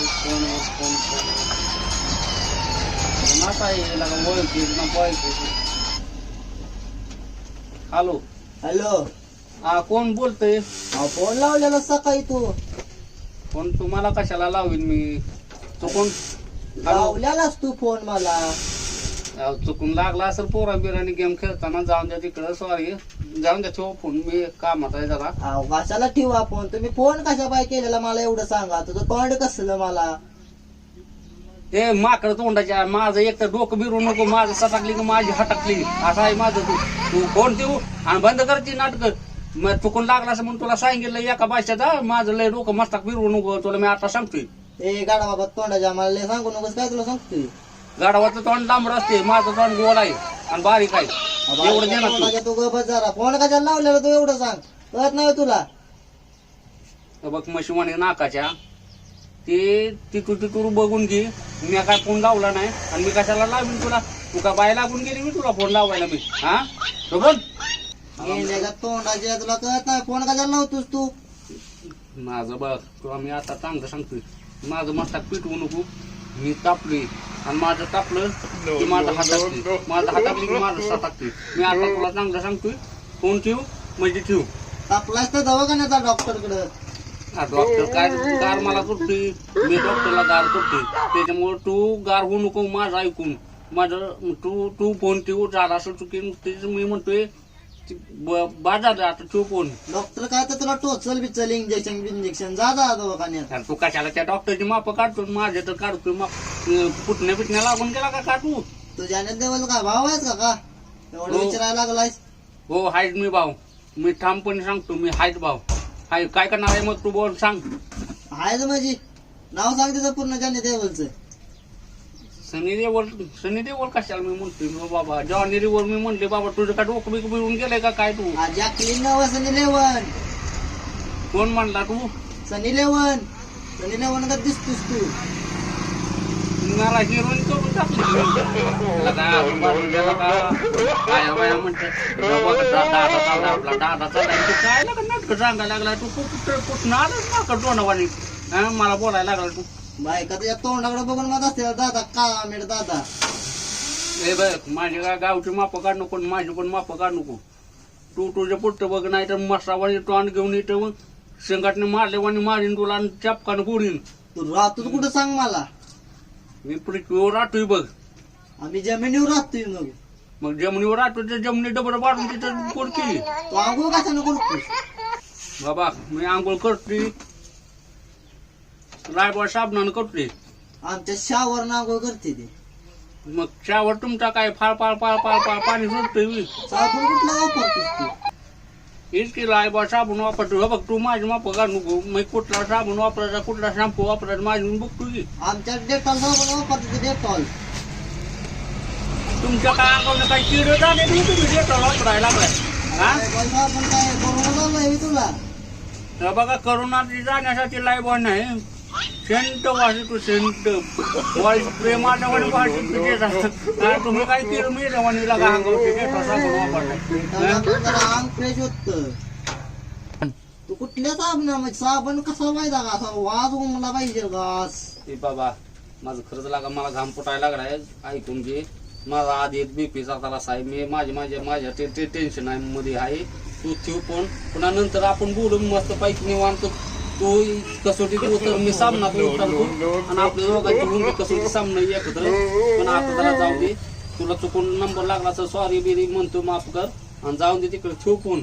काय कोण कोण कोण नाता आहे लागा ओळखी ना पळखी हॅलो. हॅलो. हा कोण बोलतोय? फोन लावलेला सकाळी तू. कोण तुम्हाला कशाला लावीन मी? चुकून हॅलो. लावलेलाच तू फोन मला. अहो, चुकून लागला असेल पोरा बिराने गेम खेळताना जाऊन द्या तिकडं सॉरी जाऊन द्या ठेवा फोन मी कामात आहे जरा. अहो कशाला ठेवा फोन तुम्ही फोन कशा पाय केलेला मला एवढं सांगा? तुझं तोंड कसलं मला? ते माकड तोंडाच्या माझं एक तर डोकं बिरू नको माझं सटाकली की माझी हटकली. असं आहे माझं तू. तू फोन देऊ आणि बंद करते नाटक. मग चुकून लागला असं म्हणून तुला सांगितलं एका भाषेचा माझं लय डोकं मस्तक बिरू नको तुला मी आता सांगतोय. ते गाडा बाबा तोंडाच्या मला लय सांगू नकोस काय तुला सांगतोय? गाढवाचं तोंड लांबड असते माझं तोंड गोल आहे आणि बारीक आहे. एवढं दे ना तू. तू जरा. फोन कशाला लावलेला तू एवढं सांग. कळत नाही तुला. बघ म्हशी नाकाच्या ते तिथू तिथू बघून घे. मी काय फोन लावला नाही आणि मी कशाला लावीन तुला? तू का बाय लागून गेली मी तुला फोन लावायला मी? हा? बघ मेंढ्याच्या तोंडाच्या तुला कळत नाही. फोन कशाला लावतोस तू? माझं बघ तुला मी आता चांगलं सांगतोय. माझं मस्ताक पिटवू नको. मी तापलोय. आणि माझं तापलं की माझं हातातली माझं हातातली की माझं सटाकते मी आता तुला चांगलं सांगतोय फोन ठेव म्हणजे ठेव. तापलास तर दवाखान्याचा डॉक्टरकडे हा, डॉक्टर काय गार मला सुटते मी डॉक्टरला गार सुटते त्याच्यामुळे तू गार होऊ नको माझं ऐकून. माझं तू तू फोन ठेवू झाला असं चुकीन तेच मी म्हणतोय ती ब- बाद झालं आता फोन डॉक्टर काय तर तुला टोचल बिचल इंजेक्शन बिंजेक्शन जा जा दवाखान्यात. आणि तू कशाला त्या डॉक्टरची माप काढतो? माझे तर काढतोय माप. पुटण्या पिटण्या लागून गेला का काढू तुझ्याने देवल का? भाव आहेस का का? एवढं हो. विचारायला लागलायस. हो हायच मी भाऊ. मी ठामपणे सांगतो मी हायच भाऊ. हाय काय करणार आहे मग तू बोल सांग. आहेच माझी नाव सांग तिचं पूर्ण ज्याने देवलचं. सनी देवल सनी देवल कशाला मी म्हणतोय मग बाबा? जॉनी देवल मी म्हणले बाबा तुझं काय डोकं बिकं मिळून गेलंय का काय तू? जॅकलिन नाव सनी लेवन कोण म्हणला तू? सनी लेवन सनी लेवन का दिसतोस तू. मला हिरोईन करून काय आपण बाजूला गेला का? काय बाया म्हणतात बाबा कसा दादा चालला आपला दादा चालला तू काय लागा नाटकं सांगायला लागला तू? कुठं कुठं आलाच ना का मला बोलायला लागला तू. बायका तुझ्या तोंडाकडे बघून मत असते दादा का मेड दादा? ए बघ माझी काय गावची माप काढ नको आणि माझी पण माप काढ नको. तू तुझ्या पुट्ट बघ नाही तर मसावानी टोन घेऊन येतो मग संघटने मारल्यावानी मारीन तुला आणि चपकानं गोडीन तू राहतो कुठं सांग मला? मी पृथ्वीवर राहतोय बघ. आम्ही जमिनीवर राहतोय मग. मग जमिनीवर राहतो त्या जमिनी डबल पाडून तिथं पोट केली तू आंघोळ कशानं करतोस बाबा मी आंघोळ करते रायबा साबणानं करते आमच्या शावर आंघोळ करते ते. मग शावर तुमचा काय फाळ फाळ फाळ फाळ फाळ पाणी सुटतंय मी. साबण कुठला वापरतोस तू? हेच की रायबा साबण वापरतो हे बघ तू माझी माप काढ नको मग कुठला साबण वापरायचा कुठला शॅम्पू वापरायचा माझी मी बघतो की. आमच्या डेटॉल साबण वापरते ते डेटॉल. तुमच्या काय अंगावर काही किड झाले नाही तुम्ही डेटॉल वापरायला लागलाय? हा? साबण काय कोरोना झालाय तुला. हे बघा करोनाची जाण्यासाठी लाईबॉय नाही. सेंट वाजतो सेंट. वाणी वाजतो तुम्ही काय केलं? मी फ्रेश होत. तू कुठल्या साबण साबण कसा पाहिजे का असा वाज उमला पाहिजे घास ए बाबा माझं खरंच लागा मला घाम फुटायला लागलाय. ऐकून घे. माझा आधी बीपीचा त्रास आहे मी माझे माझ्या माझ्या टेन्शन आहे मध्ये आहे. तू ठेव पण. पुन्हा नंतर आपण बोलू मस्त पैकी निवांत. तू कसोटी तू तर मी सामना उतरतो आणि आपल्या दोघांची रुंदी कसोटी सामना एकत्र. पण आता जरा जाऊ दे. तुला चुकून नंबर लागला तर सॉरी बिरी म्हणतो माफ कर. आणि जाऊन दे तिकडे ठेव फोन.